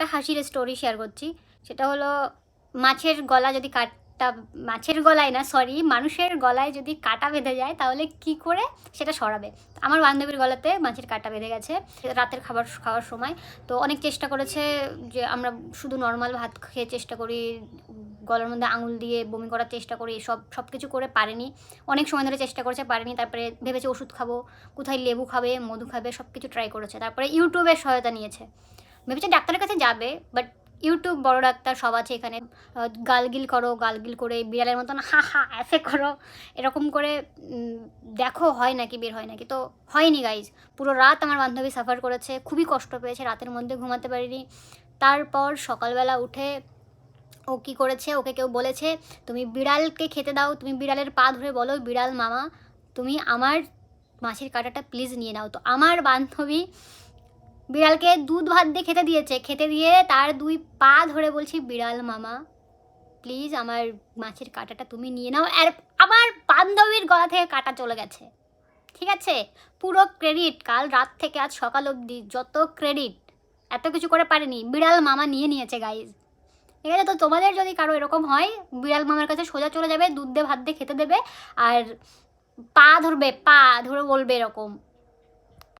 একটা হাসির story share করছি। সেটা হলো, মাছের গলা যদি কাটা, মাছের গলায় না সরি মানুষের গলায় যদি কাটা বেঁধে যায়, তাহলে কি করে? সেটা সরাবে। আমার বান্ধবীর গলাতে মাছের কাটা বেঁধে গেছে রাতের খাবার, খাওয়ার সময়। তো অনেক চেষ্টা করেছে যে আমরা শুধু নর্মাল ভাত খেয়ে চেষ্টা করি, গলার মধ্যে আঙুল দিয়ে বমি করার চেষ্টা করি, সব সব কিছু করে পারেনি। অনেক সময় ধরে চেষ্টা করেছে, পারেনি। তারপরে ভেবেছে ওষুধ খাব, কোথায় লেবু খাবে, মধু খাবে সব কিছু ট্রাই করেছে। তারপরে ইউটিউবের সহায়তা নিয়েছে। ভেবেছে ডাক্তারের কাছে যাবে বাট ইউটিউব বড় ডাক্তার সব আছে এখানে। গালগিল করো, গালগিল করে বিড়ালের মতন হা হা অ্যাসে করো, এরকম করে দেখো হয় নাকি, বের হয় নাকি। তো হয়নি গাইজ পুরো রাত আমার বান্ধবী সাফার করেছে, খুবই কষ্ট পেয়েছে, রাতের মধ্যে ঘুমাতে পারিনি। তারপর সকালবেলা উঠে ও কি করেছে, ওকে কেউ বলেছে, তুমি বিড়ালকে খেতে দাও, তুমি বিড়ালের পা ধরে বলো, বিড়াল মামা, তুমি আমার মাছের কাঁটাটা প্লিজ নিয়ে নাও। তো আমার বান্ধবী বিড়ালকে দুধ ভাত দিয়ে খেতে দিয়েছে। খেতে দিয়ে তার দুই পা ধরে বলছি, বিড়াল মামা প্লিজ আমার মাছের কাঁটাটা তুমি নিয়ে নাও। আর আমার বান্ধবীর গলা থেকে কাটা চলে গেছে। ঠিক আছে? পুরো ক্রেডিট কাল রাত থেকে আজ সকাল অবধি যত ক্রেডিট এত কিছু করে পারেনি, বিড়াল মামা নিয়ে নিয়েছে গাইজ ঠিক আছে? তো তোমাদের যদি কারও এরকম হয়, বিড়াল মামার কাছে সোজা চলে যাবে, দুধ দিয়ে ভাত দিয়ে খেতে দেবে, আর পা ধরবে, পা ধরে বলবে এরকম।